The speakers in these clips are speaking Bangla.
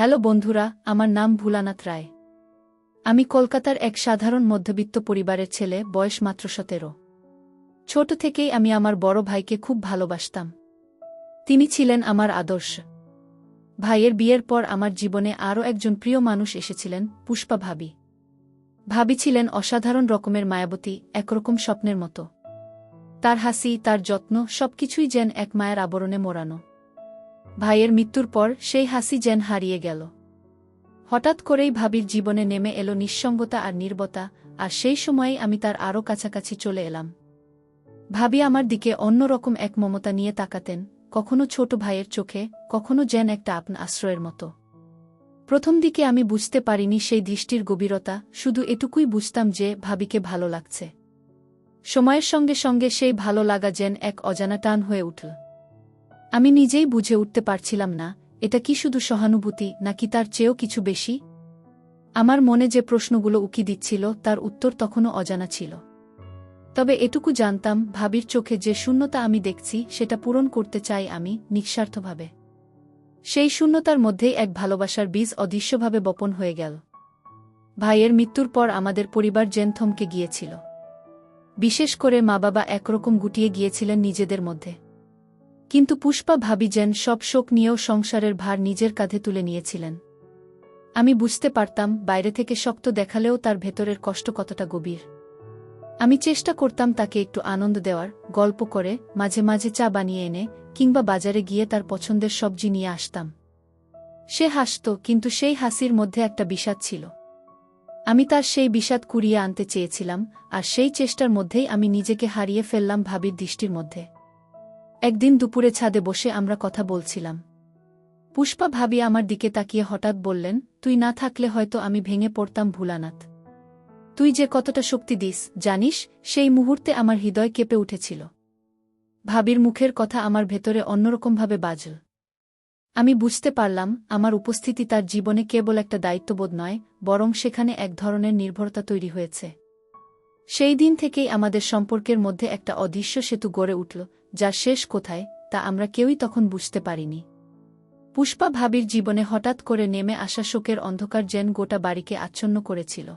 হ্যালো বন্ধুরা, আমার নাম ভুলানাথ রায়। আমি কলকাতার এক সাধারণ মধ্যবিত্ত পরিবারের ছেলে, বয়স মাত্র সতেরো। ছোট থেকেই আমি আমার বড় ভাইকে খুব ভালোবাসতাম। তিনি ছিলেন আমার আদর্শ। ভাইয়ের বিয়ের পর আমার জীবনে আরও একজন প্রিয় মানুষ এসেছিলেন, পুষ্পা ভাবি। ভাবি ছিলেন অসাধারণ রকমের মায়াবতী, একরকম স্বপ্নের মতো। তার হাসি, তার যত্ন, সবকিছুই যেন এক মায়ের আবরণে মোড়ানো। ভাইয়ের মৃত্যুর পর সেই হাসি যেন হারিয়ে গেল। হঠাৎ করেই ভাবির জীবনে নেমে এলো নিঃসঙ্গতা আর নির্বতা, আর সেই সময়ে আমি তার আরও কাছাকাছি চলে এলাম। ভাবি আমার দিকে অন্যরকম এক মমতা নিয়ে তাকাতেন, কখনো ছোট ভাইয়ের চোখে, কখনো যেন একটা আপন আশ্রয়ের মতো। প্রথম দিকে আমি বুঝতে পারিনি সেই দৃষ্টির গভীরতা, শুধু এটুকুই বুঝতাম যে ভাবিকে ভালো লাগছে। সময়ের সঙ্গে সঙ্গে সেই ভালো লাগা যেন এক অজানা টান হয়ে উঠল। আমি নিজেই বুঝে উঠতে পারছিলাম না, এটা কি শুধু সহানুভূতি নাকি তার চেয়েও কিছু বেশি? আমার মনে যে প্রশ্নগুলো উকি দিচ্ছিল, তার উত্তর তখনও অজানা ছিল। তবে এটুকু জানতাম, ভাবির চোখে যে শূন্যতা আমি দেখছি, সেটা পূরণ করতে চাই আমি, নিঃস্বার্থভাবে। সেই শূন্যতার মধ্যেই এক ভালোবাসার বীজ অদৃশ্যভাবে বপন হয়ে গেল। ভাইয়ের মৃত্যুর পর আমাদের পরিবার জেন থমকে গিয়েছিল। বিশেষ করে মা বাবা একরকম গুটিয়ে গিয়েছিলেন নিজেদের মধ্যে। কিন্তু পুষ্পা ভাবি যেন সব শোক নিয়েও সংসারের ভার নিজের কাঁধে তুলে নিয়েছিলেন। আমি বুঝতে পারতাম বাইরে থেকে শক্ত দেখালেও তার ভেতরের কষ্ট কতটা গভীর। আমি চেষ্টা করতাম তাকে একটু আনন্দ দেওয়ার, গল্প করে, মাঝে মাঝে চা বানিয়ে এনে, কিংবা বাজারে গিয়ে তার পছন্দের সবজি নিয়ে আসতাম। সে হাসত, কিন্তু সেই হাসির মধ্যে একটা বিষাদ ছিল। আমি তার সেই বিষাদ কুড়িয়ে আনতে চেয়েছিলাম, আর সেই চেষ্টার মধ্যেই আমি নিজেকে হারিয়ে ফেললাম ভাবির দৃষ্টির মধ্যে। একদিন দুপুরে ছাদে বসে আমরা কথা বলছিলাম। পুষ্পা ভাবি আমার দিকে তাকিয়ে হঠাৎ বললেন, তুই না থাকলে হয়তো আমি ভেঙে পড়তাম ভুলানাথ। তুই যে কতটা শক্তি দিস, জানিস, সেই মুহূর্তে আমার হৃদয় কেঁপে উঠেছিল। ভাবির মুখের কথা আমার ভেতরে অন্যরকমভাবে বাজল। আমি বুঝতে পারলাম, আমার উপস্থিতি তার জীবনে কেবল একটা দায়িত্ববোধ নয়, বরং সেখানে এক ধরনের নির্ভরতা তৈরি হয়েছে। সেই দিন থেকেই আমাদের সম্পর্কের মধ্যে একটা অদৃশ্য সেতু গড়ে উঠল যার শেষ কোথায়, তা আমরা কেউই তখন বুঝতে পারিনি। পুষ্পা ভাবির জীবনে হঠাৎ করে নেমে আসা শোকের অন্ধকার যেন গোটা বাড়িকে আচ্ছন্ন করেছিল।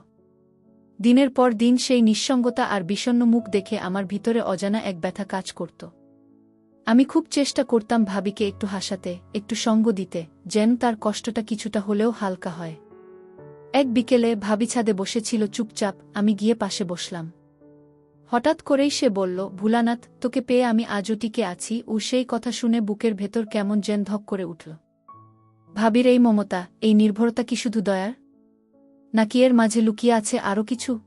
দিনের পর দিন সেই নিঃসঙ্গতা আর বিষণ্ন মুখ দেখে আমার ভিতরে অজানা এক ব্যথা কাজ করত। আমি খুব চেষ্টা করতাম ভাবিকে একটু হাসাতে, একটু সঙ্গ দিতে, যেন তার কষ্টটা কিছুটা হলেও হালকা হয়। এক বিকেলে ভাবি ছাদে বসেছিল চুপচাপ, আমি গিয়ে পাশে বসলাম। হঠাৎ করেই সে বলল, ভুলানাথ, তোকে পেয়ে আমি আজও টিকে আছি। ও সেই কথা শুনে বুকের ভেতর কেমন যেন ধক করে উঠল। ভাবির এই মমতা, এই নির্ভরতা কি শুধু দয়ার? নাকি এর মাঝে লুকিয়ে আছে আরও কিছু?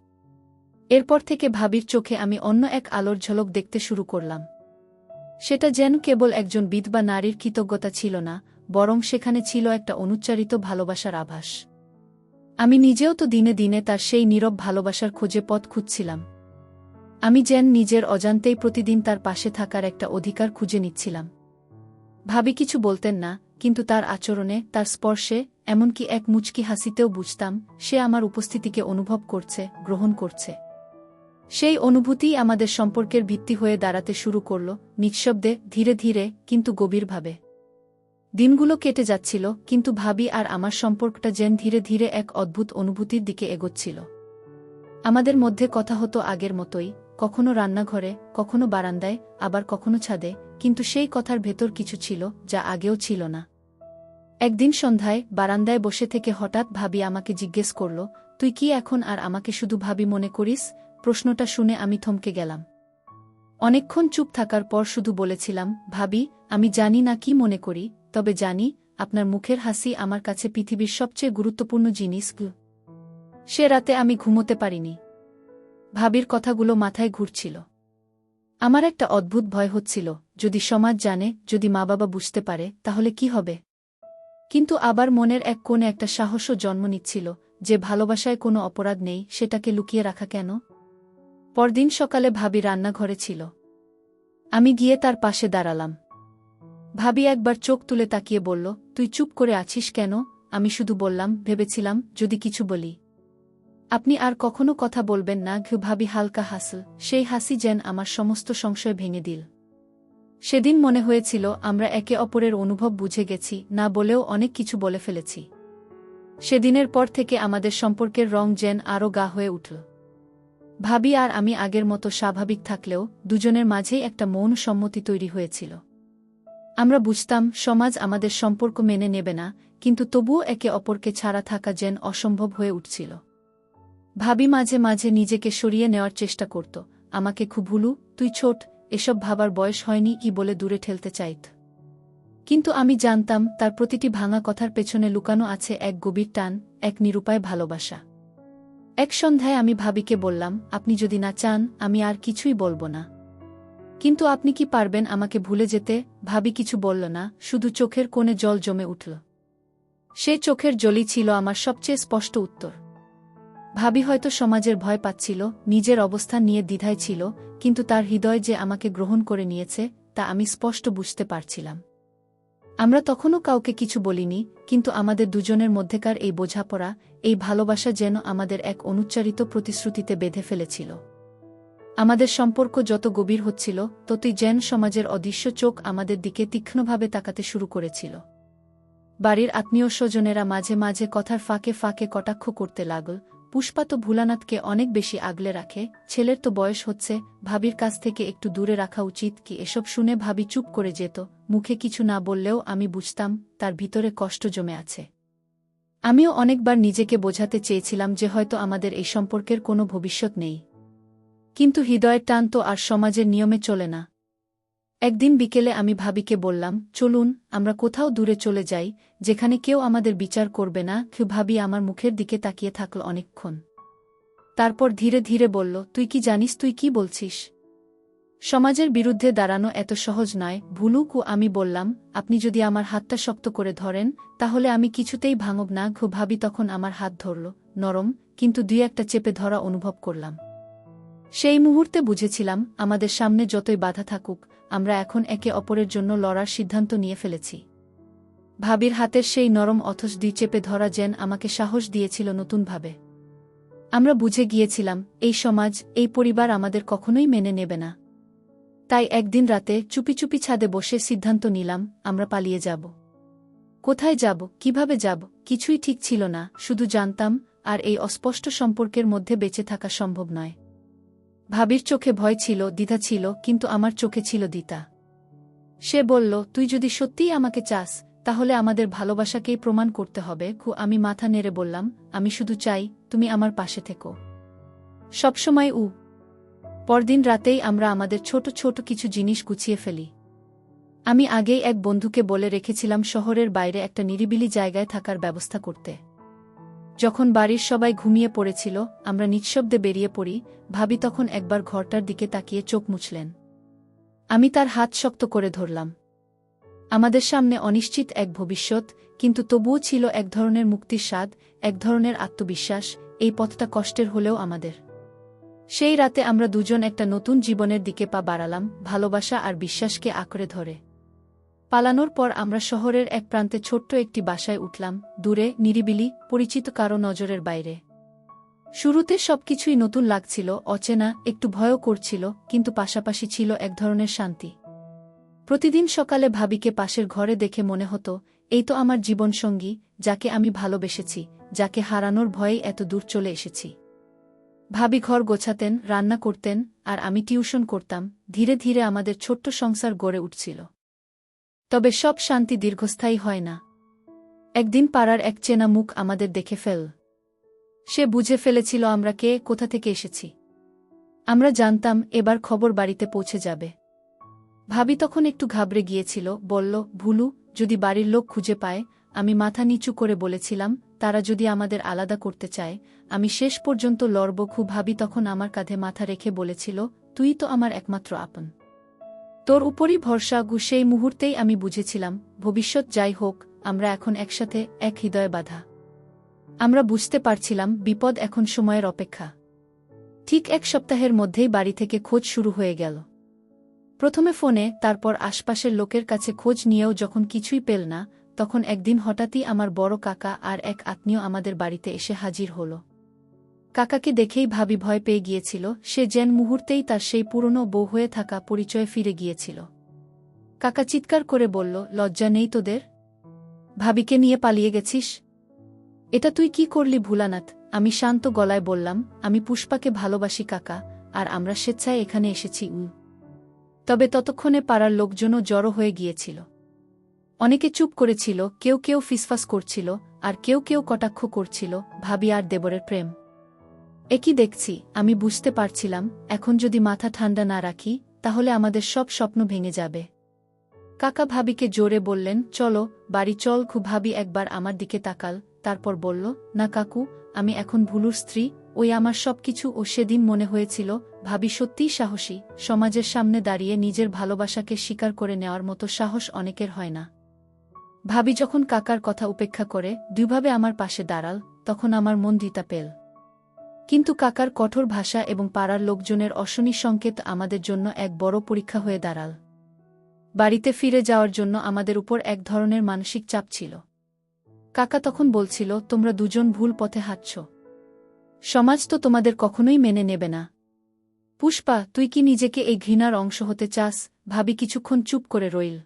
এরপর থেকে ভাবির চোখে আমি অন্য এক আলোর ঝলক দেখতে শুরু করলাম। সেটা যেন কেবল একজন বিধবা নারীর কৃতজ্ঞতা ছিল না, বরং সেখানে ছিল একটা অনুচ্চারিত ভালোবাসার আভাস। আমি নিজেও তো দিনে দিনে তার সেই নীরব ভালোবাসার খোঁজে পথ খুঁজছিলাম। আমি যেন নিজের অজান্তেই প্রতিদিন তার পাশে থাকার একটা অধিকার খুঁজে নিচ্ছিলাম। ভাবি কিছু বলতেন না, কিন্তু তার আচরণে, তার স্পর্শে, এমনকি এক মুচকি হাসিতেও বুঝতাম, সে আমার উপস্থিতিকে অনুভব করছে, গ্রহণ করছে। সেই অনুভূতিই আমাদের সম্পর্কের ভিত্তি হয়ে দাঁড়াতে শুরু করল, নিঃশব্দে, ধীরে ধীরে, কিন্তু গভীরভাবে। দিনগুলো কেটে যাচ্ছিল, কিন্তু ভাবি আর আমার সম্পর্কটা যেন ধীরে ধীরে এক অদ্ভুত অনুভূতির দিকে এগোচ্ছিল। আমাদের মধ্যে কথা হতো আগের মতোই কখনো রান্নাঘরে, কখনো বারান্দায়, আবার কখনো ছাদে, কিন্তু সেই কথার ভেতর কিছু ছিল, যা আগেও ছিল না। একদিন সন্ধ্যায় বারান্দায় বসে থেকে হঠাৎ ভাবি আমাকে জিজ্ঞেস করল, তুই কি এখন আর আমাকে শুধু ভাবি মনে করিস? প্রশ্নটা শুনে আমি থমকে গেলাম। অনেকক্ষণ চুপ থাকার পর শুধু বলেছিলাম, ভাবি, আমি জানি না কি মনে করি, তবে জানি, আপনার মুখের হাসি আমার কাছে পৃথিবীর সবচেয়ে গুরুত্বপূর্ণ জিনিস সে রাতে আমি ঘুমোতে পারিনি। ভাবির কথাগুলো মাথায় ঘুরছিল। আমার একটা অদ্ভুত ভয় হচ্ছিল, যদি সমাজ জানে, যদি মা বাবা বুঝতে পারে, তাহলে কি হবে? কিন্তু আবার মনের এক কোণে একটা সাহসও জন্ম নিচ্ছিল, যে ভালোবাসায় কোনো অপরাধ নেই, সেটাকে লুকিয়ে রাখা কেন? পরদিন সকালে ভাবি রান্নাঘরে ছিল। আমি গিয়ে তার পাশে দাঁড়ালাম। ভাবি একবার চোখ তুলে তাকিয়ে বলল, তুই চুপ করে আছিস কেন? আমি শুধু বললাম, ভেবেছিলাম, যদি কিছু বলি। আপনি আর কখনো কথা বলবেন না, ঘু ভাবি হালকা হাসল, সেই হাসি যেন আমার সমস্ত সংশয় ভেঙে দিল। সেদিন মনে হয়েছিল, আমরা একে অপরের অনুভব বুঝে গেছি, না বলেও অনেক কিছু বলে ফেলেছি। সেদিনের পর থেকে আমাদের সম্পর্কের রং যেন আরও গা হয়ে উঠল। ভাবি আর আমি আগের মতো স্বাভাবিক থাকলেও, দুজনের মাঝেই একটা মৌন সম্মতি তৈরি হয়েছিল। আমরা বুঝতাম, সমাজ আমাদের সম্পর্ক মেনে নেবে না, কিন্তু তবুও একে অপরকে ছাড়া থাকা যেন অসম্ভব হয়ে উঠছিল। ভাবি মাঝে মাঝে নিজেকে সরিয়ে নেওয়ার চেষ্টা করত। আমাকে খুব ভুলু, তুই ছোট, এসব ভাবার বয়স হয়নি কি বলে দূরে ঠেলতে চাইত? কিন্তু আমি জানতাম তার প্রতিটি ভাঙা কথার পেছনে লুকানো আছে এক গভীর টান, এক নিরুপায় ভালোবাসা। এক সন্ধ্যায় আমি ভাবিকে বললাম, আপনি যদি না চান, আমি আর কিছুই বলব না। কিন্তু আপনি কি পারবেন আমাকে ভুলে যেতে? ভাবি কিছু বলল না, শুধু চোখের কোণে জল জমে উঠল। সে চোখের জলই ছিল আমার সবচেয়ে স্পষ্ট উত্তর। ভাবি হয়তো সমাজের ভয় পাচ্ছিল, নিজের অবস্থান নিয়ে দ্বিধায় ছিল, কিন্তু তার হৃদয় যে আমাকে গ্রহণ করে নিয়েছে, তা আমি স্পষ্ট বুঝতে পারছিলাম। আমরা তখনও কাউকে কিছু বলিনি, কিন্তু আমাদের দুজনের মধ্যেকার এই বোঝাপড়া, এই ভালোবাসা যেন আমাদের এক অনুচ্চারিত প্রতিশ্রুতিতে বেঁধে ফেলেছিল। আমাদের সম্পর্ক যত গভীর হচ্ছিল, ততই যেন সমাজের অদৃশ্য চোখ আমাদের দিকে তীক্ষ্ণভাবে তাকাতে শুরু করেছিল। বাড়ির আত্মীয় স্বজনেরা মাঝে মাঝে কথার ফাঁকে ফাঁকে কটাক্ষ করতে লাগল পুষ্পা তো ভুলানাথকে অনেক বেশি আগলে রাখে, ছেলের তো বয়স হচ্ছে, ভাবির কাছ থেকে একটু দূরে রাখা উচিত কি এসব শুনে ভাবি চুপ করে যেত, মুখে কিছু না বললেও আমি বুঝতাম, তার ভিতরে কষ্ট জমে আছে। আমিও অনেকবার নিজেকে বোঝাতে চেয়েছিলাম যে হয়তো আমাদের এই সম্পর্কের কোনো ভবিষ্যৎ নেই। কিন্তু হৃদয়ের টান তো আর সমাজের নিয়মে চলে না। একদিন বিকেলে আমি ভাবিকে বললাম, চলুন, আমরা কোথাও দূরে চলে যাই, যেখানে কেউ আমাদের বিচার করবে না কেউ ভাবি আমার মুখের দিকে তাকিয়ে থাকল অনেকক্ষণ। তারপর ধীরে ধীরে বলল, তুই কি জানিস, তুই কি বলছিস? সমাজের বিরুদ্ধে দাঁড়ানো এত সহজ নয়, ভুলুক ও আমি বললাম, আপনি যদি আমার হাতটা শক্ত করে ধরেন, তাহলে আমি কিছুতেই ভাঙব না ঘু ভাবি তখন আমার হাত ধরল, নরম, কিন্তু দুই একটা চেপে ধরা অনুভব করলাম। সেই মুহূর্তে বুঝেছিলাম, আমাদের সামনে যতই বাধা থাকুক আমরা এখন একে অপরের জন্য লড়ার সিদ্ধান্ত নিয়ে ফেলেছি। ভাবির হাতের সেই নরম অথচ দুই চেপে ধরা যেন আমাকে সাহস দিয়েছিল নতুনভাবে। আমরা বুঝে গিয়েছিলাম, এই সমাজ, এই পরিবার আমাদের কখনোই মেনে নেবে না। তাই একদিন রাতে চুপি চুপি ছাদে বসে সিদ্ধান্ত নিলাম, আমরা পালিয়ে যাব। কোথায় যাব, কীভাবে যাব, কিছুই ঠিক ছিল না, শুধু জানতাম, আর এই অস্পষ্ট সম্পর্কের মধ্যে বেঁচে থাকা সম্ভব নয়। ভাবির চোখে ভয় ছিল, দ্বিধা ছিল, কিন্তু আমার চোখে ছিল দিতা সে বলল, তুই যদি সত্যিই আমাকে চাস, তাহলে আমাদের ভালোবাসাকেই প্রমাণ করতে হবে। খু, আমি মাথা নেড়ে বললাম, আমি শুধু চাই তুমি আমার পাশে থেকো। সবসময় উ। পরদিন রাতেই আমরা আমাদের ছোট ছোট কিছু জিনিস গুছিয়ে ফেলি। আমি আগেই এক বন্ধুকে বলে রেখেছিলাম শহরের বাইরে একটা নিরিবিলি জায়গায় থাকার ব্যবস্থা করতে। যখন বাড়ির সবাই ঘুমিয়ে পড়েছিল, আমরা নিঃশব্দে বেরিয়ে পড়ি, ভাবি তখন একবার ঘরটার দিকে তাকিয়ে চোখ মুছলেন। আমি তার হাত শক্ত করে ধরলাম। আমাদের সামনে অনিশ্চিত এক ভবিষ্যৎ, কিন্তু তবুও ছিল এক ধরনের মুক্তির স্বাদ, এক ধরনের আত্মবিশ্বাস, এই পথটা কষ্টের হলেও আমাদের। সেই রাতে আমরা দুজন একটা নতুন জীবনের দিকে পা বাড়ালাম, ভালোবাসা আর বিশ্বাসকে আঁকড়ে ধরে। পালানোর পর আমরা শহরের এক প্রান্তে ছোট্ট একটি বাসায় উঠলাম, দূরে, নিরিবিলি, পরিচিত কারও নজরের বাইরে। শুরুতে সবকিছুই নতুন লাগছিল, অচেনা, একটু ভয়ও করছিল, কিন্তু পাশাপাশি ছিল এক ধরনের শান্তি। প্রতিদিন সকালে ভাবিকে পাশের ঘরে দেখে মনে হতো, এই তো আমার জীবনসঙ্গী, যাকে আমি ভালোবেসেছি, যাকে হারানোর ভয়েই এত দূর চলে এসেছি। ভাবি ঘর গোছাতেন, রান্না করতেন, আর আমি টিউশন করতাম, ধীরে ধীরে আমাদের ছোট্ট সংসার গড়ে উঠছিল। তবে সব শান্তি দীর্ঘস্থায়ী হয় না। একদিন পাড়ার এক চেনা মুখ আমাদের দেখে ফেল। সে বুঝে ফেলেছিল আমরা কে, কোথা থেকে এসেছি। আমরা জানতাম এবার খবর বাড়িতে পৌঁছে যাবে। ভাবি তখন একটু ঘাবড়ে গিয়েছিল, বলল, ভুলু, যদি বাড়ির লোক খুঁজে পায়, আমি মাথা নিচু করে বলেছিলাম, তারা যদি আমাদের আলাদা করতে চায়, আমি শেষ পর্যন্ত লড়ব, খুব ভাবি তখন আমার কাঁধে মাথা রেখে বলেছিল, তুই তো আমার একমাত্র আপন। তোর উপরই ভরসা গু, সেই মুহূর্তেই আমি বুঝেছিলাম, ভবিষ্যৎ যাই হোক, আমরা এখন একসাথে এক হৃদয়ে বাধা। আমরা বুঝতে পারছিলাম, বিপদ এখন সময়ের অপেক্ষা। ঠিক এক সপ্তাহের মধ্যেই বাড়ি থেকে খোঁজ শুরু হয়ে গেল। প্রথমে ফোনে, তারপর আশপাশের লোকের কাছে খোঁজ নিয়েও যখন কিছুই পেল না, তখন একদিন হঠাৎই আমার বড় কাকা আর এক আত্মীয় আমাদের বাড়িতে এসে হাজির হল। কাকাকে দেখেই ভাবি ভয় পেয়ে গিয়েছিল, সে যেন মুহূর্তেই তার সেই পুরনো বউ হয়ে থাকা পরিচয়ে ফিরে গিয়েছিল। কাকা চিৎকার করে বলল, লজ্জা নেই তোদের? ভাবিকে নিয়ে পালিয়ে গেছিস? এটা তুই কি করলি ভুলানাথ? আমি শান্ত গলায় বললাম, আমি পুষ্পাকে ভালোবাসি কাকা, আর আমরা স্বেচ্ছায় এখানে এসেছি উ তবে ততক্ষণে পাড়ার লোকজনও জড়ো হয়ে গিয়েছিল। অনেকে চুপ করেছিল, কেউ কেউ ফিসফাস করছিল, আর কেউ কেউ কটাক্ষ করছিল, ভাবি আর দেবরের প্রেম। একই দেখছি, আমি বুঝতে পারছিলাম, এখন যদি মাথা ঠান্ডা না রাখি, তাহলে আমাদের সব স্বপ্ন ভেঙে যাবে। কাকা ভাবিকে জোরে বললেন, চলো, বাড়ি চল। খুব ভাবি একবার আমার দিকে তাকাল, তারপর বলল, না কাকু, আমি এখন ভুলুর স্ত্রী, ওই আমার সবকিছু ও সেদিন মনে হয়েছিল, ভাবি সত্যিই সাহসী, সমাজের সামনে দাঁড়িয়ে নিজের ভালোবাসাকে স্বীকার করে নেওয়ার মতো সাহস অনেকের হয় না। ভাবি যখন কাকার কথা উপেক্ষা করে, দুইভাবে আমার পাশে দাঁড়াল, তখন আমার মন দিতা পেল। কিন্তু কাকার কঠোর ভাষা এবং পাড়ার লোকজনের অশনি সংকেত আমাদের জন্য এক বড় পরীক্ষা হয়ে দাঁড়াল। বাড়িতে ফিরে যাওয়ার জন্য আমাদের উপর এক ধরনের মানসিক চাপ ছিল। কাকা তখন বলছিল, তোমরা দুজন ভুল পথে হাঁটছ। সমাজ তো তোমাদের কখনোই মেনে নেবে না। পুষ্পা, তুই কি নিজেকে এই ঘৃণার অংশ হতে চাস ভাবি কিছুক্ষণ চুপ করে রইল।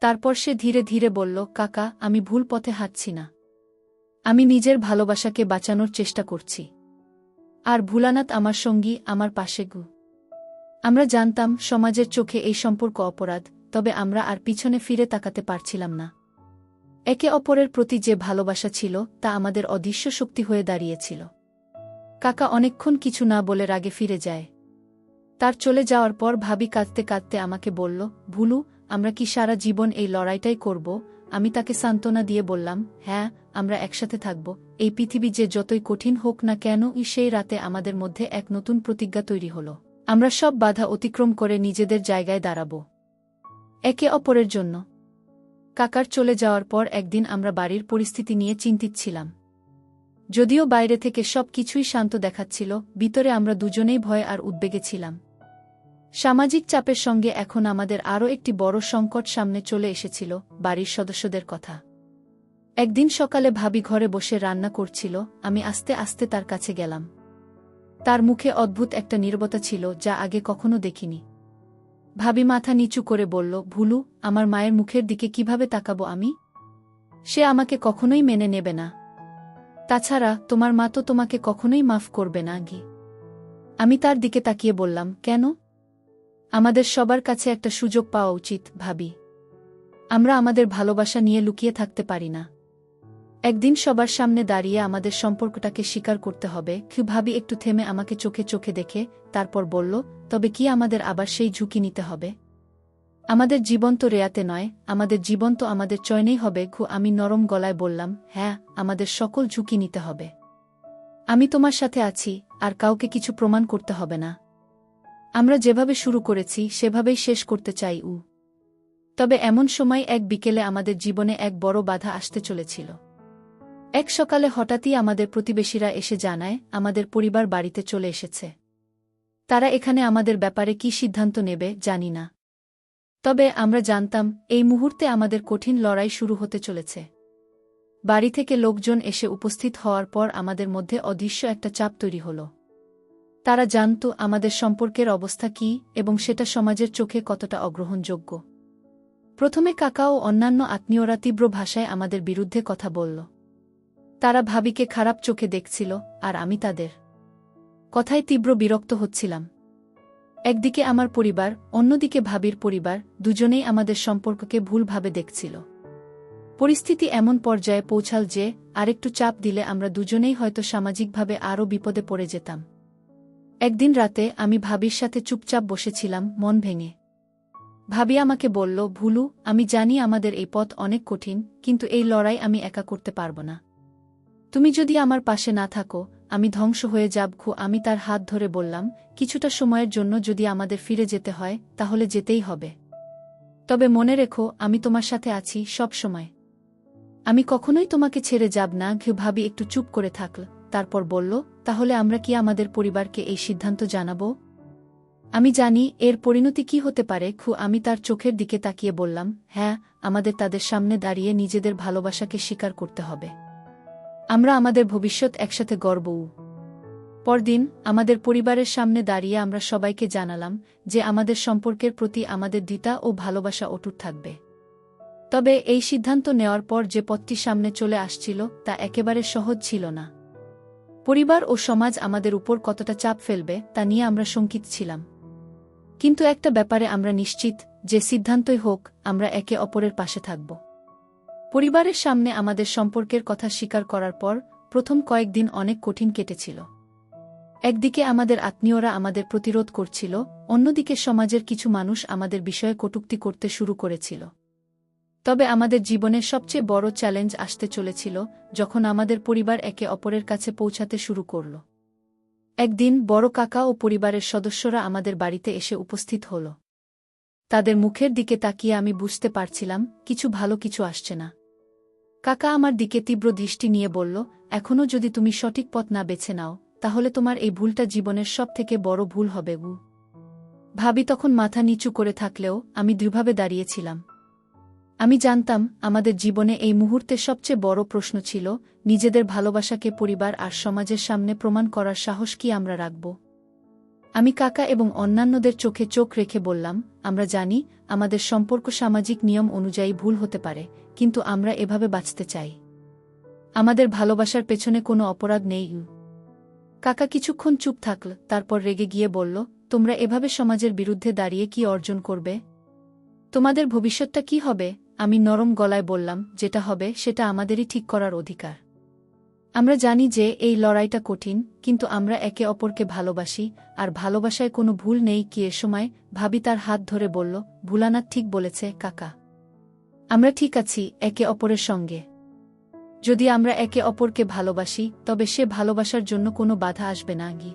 তারপর সে ধীরে ধীরে বলল, কাকা, আমি ভুল পথে হাঁটছি না। আমি নিজের ভালোবাসাকে বাঁচানোর চেষ্টা করছি। আর ভুলানাথ আমার সঙ্গী, আমার পাশে গু। আমরা জানতাম, সমাজের চোখে এই সম্পর্ক অপরাধ, তবে আমরা আর পিছনে ফিরে তাকাতে পারছিলাম না। একে অপরের প্রতি যে ভালোবাসা ছিল, তা আমাদের অদৃশ্য শক্তি হয়ে দাঁড়িয়েছিল। কাকা অনেকক্ষণ কিছু না বলে রাগে ফিরে যায়। তার চলে যাওয়ার পর ভাবি কাঁদতে কাঁদতে আমাকে বলল, ভুলু, আমরা কি সারা জীবন এই লড়াইটাই করব? আমি তাকে সান্ত্বনা দিয়ে বললাম হ্যাঁ আমরা একসাথে থাকব। এই পৃথিবী যে যতই কঠিন হোক না কেন, ই সেই রাতে আমাদের মধ্যে এক নতুন প্রতিজ্ঞা তৈরি হল। আমরা সব বাধা অতিক্রম করে নিজেদের জায়গায় দাঁড়াব। একে অপরের জন্য। কাকার চলে যাওয়ার পর একদিন আমরা বাড়ির পরিস্থিতি নিয়ে চিন্তিত ছিলাম। যদিও বাইরে থেকে সব কিছুই শান্ত দেখাচ্ছিল, ভিতরে আমরা দুজনেই ভয় আর উদ্বেগে ছিলাম। সামাজিক চাপের সঙ্গে এখন আমাদের আরও একটি বড় সংকট সামনে চলে এসেছিল, বাড়ির সদস্যদের কথা। একদিন সকালে ভাবি ঘরে বসে রান্না করছিল, আমি আস্তে আস্তে তার কাছে গেলাম। তার মুখে অদ্ভুত একটা নির্বতা ছিল যা আগে কখনো দেখিনি। ভাবি মাথা নিচু করে বলল, ভুলু, আমার মায়ের মুখের দিকে কীভাবে তাকাবো আমি? সে আমাকে কখনোই মেনে নেবে না। তাছাড়া, তোমার মা তো তোমাকে কখনোই মাফ করবে না, গি। আমি তার দিকে তাকিয়ে বললাম, কেন? আমাদের সবার কাছে একটা সুযোগ পাওয়া উচিত, ভাবি। আমরা আমাদের ভালোবাসা নিয়ে লুকিয়ে থাকতে পারি না। একদিন সবার সামনে দাঁড়িয়ে আমাদের সম্পর্কটাকে স্বীকার করতে হবে কি ভাবি একটু থেমে আমাকে চোখে চোখে দেখে, তারপর বলল, তবে কি আমাদের আবার সেই ঝুঁকি নিতে হবে? আমাদের জীবন তো রেয়াতে নয়, আমাদের জীবন তো আমাদের চয়নেই হবে ঘু আমি নরম গলায় বললাম হ্যাঁ আমাদের সকল ঝুঁকি নিতে হবে। আমি তোমার সাথে আছি, আর কাউকে কিছু প্রমাণ করতে হবে না। আমরা যেভাবে শুরু করেছি, সেভাবেই শেষ করতে চাই, উ। তবে এমন সময় এক বিকেলে আমাদের জীবনে এক বড় বাধা আসতে চলেছিল। এক সকালে হঠাৎই আমাদের প্রতিবেশীরা এসে জানায়, আমাদের পরিবার বাড়িতে চলে এসেছে। তারা এখানে আমাদের ব্যাপারে কি সিদ্ধান্ত নেবে, জানি না। তবে আমরা জানতাম, এই মুহূর্তে আমাদের কঠিন লড়াই শুরু হতে চলেছে। বাড়ি থেকে লোকজন এসে উপস্থিত হওয়ার পর আমাদের মধ্যে অদৃশ্য একটা চাপ তৈরি হল। তারা জানত আমাদের সম্পর্কের অবস্থা কি এবং সেটা সমাজের চোখে কতটা অগ্রহণযোগ্য। প্রথমে কাকা ও অন্যান্য আত্মীয়রা তীব্র ভাষায় আমাদের বিরুদ্ধে কথা বলল। তারা ভাবিকে খারাপ চোখে দেখছিল, আর আমি তাদের কথায় তীব্র বিরক্ত হচ্ছিলাম। একদিকে আমার পরিবার, অন্যদিকে ভাবির পরিবার, দুজনেই আমাদের সম্পর্ককে ভুলভাবে দেখছিল। পরিস্থিতি এমন পর্যায়ে পৌঁছাল যে, আরেকটু চাপ দিলে আমরা দুজনেই হয়তো সামাজিকভাবে আরও বিপদে পড়ে যেতাম। একদিন রাতে আমি ভাবির সাথে চুপচাপ বসেছিলাম, মন ভেঙে। ভাবি আমাকে বলল, ভুলু, আমি জানি আমাদের এই পথ অনেক কঠিন, কিন্তু এই লড়াই আমি একা করতে পারব না। তুমি যদি আমার পাশে না থাকো, আমি ধ্বংস হয়ে যাব খু আমি তার হাত ধরে বললাম, কিছুটা সময়ের জন্য যদি আমাদের ফিরে যেতে হয়, তাহলে যেতেই হবে। তবে মনে রেখো, আমি তোমার সাথে আছি সব সময়। আমি কখনোই তোমাকে ছেড়ে যাব না ঘু, ভাবি একটু চুপ করে থাকল। তারপর বলল, তাহলে আমরা কি আমাদের পরিবারকে এই সিদ্ধান্ত জানাব? আমি জানি, এর পরিণতি কি হতে পারে? খু আমি তার চোখের দিকে তাকিয়ে বললাম হ্যাঁ আমাদের তাদের সামনে দাঁড়িয়ে নিজেদের ভালোবাসাকে স্বীকার করতে হবে। আমরা আমাদের ভবিষ্যৎ একসাথে গর্বও পরদিন, আমাদের পরিবারের সামনে দাঁড়িয়ে আমরা সবাইকে জানালাম যে আমাদের সম্পর্কের প্রতি আমাদের দ্বিতা ও ভালোবাসা অটুট থাকবে। তবে এই সিদ্ধান্ত নেওয়ার পর যে পথটি সামনে চলে আসছিল, তা একেবারে সহজ ছিল না। পরিবার ও সমাজ আমাদের উপর কতটা চাপ ফেলবে, তা নিয়ে আমরা শঙ্কিত ছিলাম। কিন্তু একটা ব্যাপারে আমরা নিশ্চিত, যে সিদ্ধান্তই হোক, আমরা একে অপরের পাশে থাকব। পরিবারের সামনে আমাদের সম্পর্কের কথা স্বীকার করার পর, প্রথম কয়েকদিন অনেক কঠিন কেটেছিল। একদিকে আমাদের আত্মীয়রা আমাদের প্রতিরোধ করছিল, অন্যদিকে সমাজের কিছু মানুষ আমাদের বিষয়ে কটুক্তি করতে শুরু করেছিল। তবে আমাদের জীবনের সবচেয়ে বড় চ্যালেঞ্জ আসতে চলেছিল যখন আমাদের পরিবার একে অপরের কাছে পৌঁছাতে শুরু করল। একদিন বড় কাকা ও পরিবারের সদস্যরা আমাদের বাড়িতে এসে উপস্থিত হল। তাদের মুখের দিকে তাকিয়ে আমি বুঝতে পারছিলাম, কিছু ভালো কিছু আসছে না। কাকা আমার দিকে তীব্র দৃষ্টি নিয়ে বলল এখনও যদি তুমি সঠিক পথ না বেছে নাও, তাহলে তোমার এই ভুলটা জীবনের সব থেকে বড় ভুল হবে গু। ভাবি তখন মাথা নিচু করে থাকলেও আমি দৃঢ়ভাবে দাঁড়িয়েছিলাম। আমি জানতাম আমাদের জীবনে এই মুহূর্তে সবচেয়ে বড় প্রশ্ন ছিল, নিজেদের ভালোবাসাকে পরিবার আর সমাজের সামনে প্রমাণ করার সাহস কি আমরা রাখব? আমি কাকা এবং অন্যান্যদের চোখে চোখ রেখে বললাম, আমরা জানি আমাদের সম্পর্ক সামাজিক নিয়ম অনুযায়ী ভুল হতে পারে, কিন্তু আমরা এভাবে বাঁচতে চাই। আমাদের ভালোবাসার পেছনে কোনো অপরাধ নেই। কাকা কিছুক্ষণ চুপ থাকল, তারপর রেগে গিয়ে বলল, তোমরা এভাবে সমাজের বিরুদ্ধে দাঁড়িয়ে কি অর্জন করবে? তোমাদের ভবিষ্যৎটা কি হবে? আমি নরম গলায় বললাম, যেটা হবে, সেটা আমাদেরই ঠিক করার অধিকার। আমরা জানি যে এই লড়াইটা কঠিন, কিন্তু আমরা একে অপরকে ভালোবাসি, আর ভালোবাসায় কোনো ভুল নেই কি এ সময়? ভাবি তার হাত ধরে বলল, ভুলানাথ ঠিক বলেছে, কাকা। আমরা ঠিক আছি, একে অপরের সঙ্গে। যদি আমরা একে অপরকে ভালোবাসি, তবে সে ভালোবাসার জন্য কোনো বাধা আসবে না গি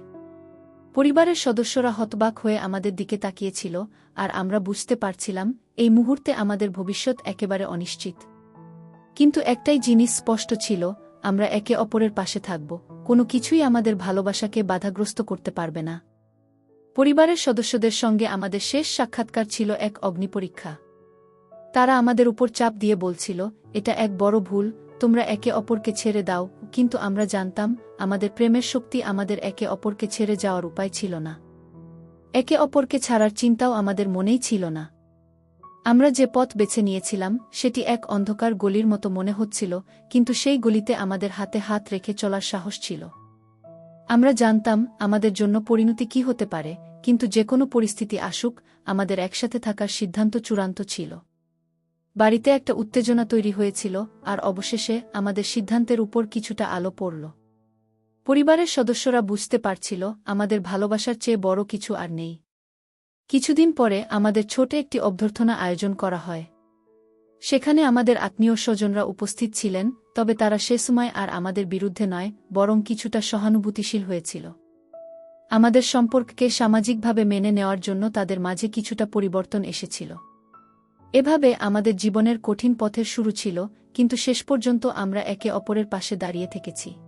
পরিবারের সদস্যরা হতবাক হয়ে আমাদের দিকে তাকিয়েছিল, আর আমরা বুঝতে পারছিলাম, এই মুহূর্তে আমাদের ভবিষ্যৎ একেবারে অনিশ্চিত। কিন্তু একটাই জিনিস স্পষ্ট ছিল, আমরা একে অপরের পাশে থাকব, কোনো কিছুই আমাদের ভালোবাসাকে বাধাগ্রস্ত করতে পারবে না। পরিবারের সদস্যদের সঙ্গে আমাদের শেষ সাক্ষাৎকার ছিল এক অগ্নিপরীক্ষা তারা আমাদের উপর চাপ দিয়ে বলছিল, এটা এক বড় ভুল, তোমরা একে অপরকে ছেড়ে দাও, কিন্তু আমরা জানতাম আমাদের প্রেমের শক্তি আমাদের একে অপরকে ছেড়ে যাওয়ার উপায় ছিল না। একে অপরকে ছাড়ার চিন্তাও আমাদের মনেই ছিল না। আমরা যে পথ বেছে নিয়েছিলাম, সেটি এক অন্ধকার গলির মতো মনে হচ্ছিল, কিন্তু সেই গলিতে আমাদের হাতে হাত রেখে চলার সাহস ছিল। আমরা জানতাম, আমাদের জন্য পরিণতি কি হতে পারে, কিন্তু যে কোনো পরিস্থিতি আসুক, আমাদের একসাথে থাকার সিদ্ধান্ত চূড়ান্ত ছিল। বাড়িতে একটা উত্তেজনা তৈরি হয়েছিল, আর অবশেষে আমাদের সিদ্ধান্তের উপর কিছুটা আলো পড়ল। পরিবারের সদস্যরা বুঝতে পারছিল, আমাদের ভালোবাসার চেয়ে বড় কিছু আর নেই। কিছুদিন পরে আমাদের ছোট একটি অভ্যর্থনা আয়োজন করা হয়। সেখানে আমাদের আত্মীয় স্বজনরা উপস্থিত ছিলেন, তবে তারা সে সময় আর আমাদের বিরুদ্ধে নয়, বরং কিছুটা সহানুভূতিশীল হয়েছিল। আমাদের সম্পর্ককে সামাজিকভাবে মেনে নেওয়ার জন্য তাদের মাঝে কিছুটা পরিবর্তন এসেছিল। এভাবে আমাদের জীবনের কঠিন পথের শুরু ছিল, কিন্তু শেষ পর্যন্ত আমরা একে অপরের পাশে দাঁড়িয়ে থেকেছি।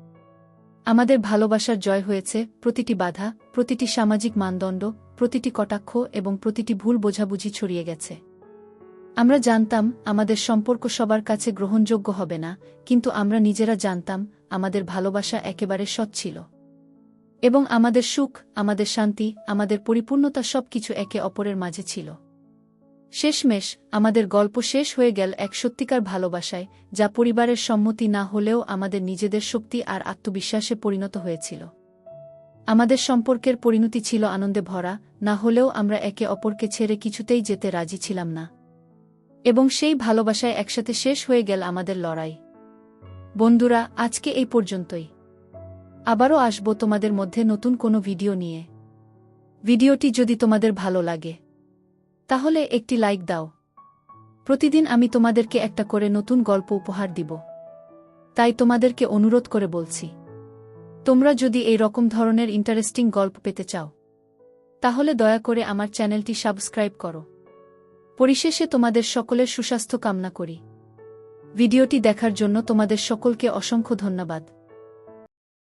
আমাদের ভালোবাসার জয় হয়েছে প্রতিটি বাধা, প্রতিটি সামাজিক মানদণ্ড, প্রতিটি কটাক্ষ এবং প্রতিটি ভুল বোঝাবুঝি ছড়িয়ে গেছে। আমরা জানতাম, আমাদের সম্পর্ক সবার কাছে গ্রহণযোগ্য হবে না, কিন্তু আমরা নিজেরা জানতাম, আমাদের ভালোবাসা একেবারে সৎ ছিল। এবং আমাদের সুখ, আমাদের শান্তি, আমাদের পরিপূর্ণতা সবকিছু একে অপরের মাঝে ছিল। শেষমেশ, আমাদের গল্প শেষ হয়ে গেল এক সত্যিকার ভালোবাসায়, যা পরিবারের সম্মতি না হলেও আমাদের নিজেদের শক্তি আর আত্মবিশ্বাসে পরিণত হয়েছিল। আমাদের সম্পর্কের পরিণতি ছিল আনন্দে ভরা, না হলেও আমরা একে অপরকে ছেড়ে কিছুতেই যেতে রাজি ছিলাম না। এবং সেই ভালোবাসায় একসাথে শেষ হয়ে গেল আমাদের লড়াই। বন্ধুরা, আজকে এই পর্যন্তই। আবারও আসব তোমাদের মধ্যে নতুন কোনো ভিডিও নিয়ে। ভিডিওটি যদি তোমাদের ভালো লাগে তাহলে একটি লাইক দাও। প্রতিদিন আমি তোমাদেরকে একটা করে নতুন গল্প উপহার দিব। তাই তোমাদেরকে অনুরোধ করে বলছি। তোমরা যদি এই রকম ধরনের ইন্টারেস্টিং গল্প পেতে চাও, তাহলে দয়া করে আমার চ্যানেলটি সাবস্ক্রাইব করো। পরিশেষে তোমাদের সকলের সুস্বাস্থ্য কামনা করি। ভিডিওটি দেখার জন্য তোমাদের সকলকে অসংখ্য ধন্যবাদ।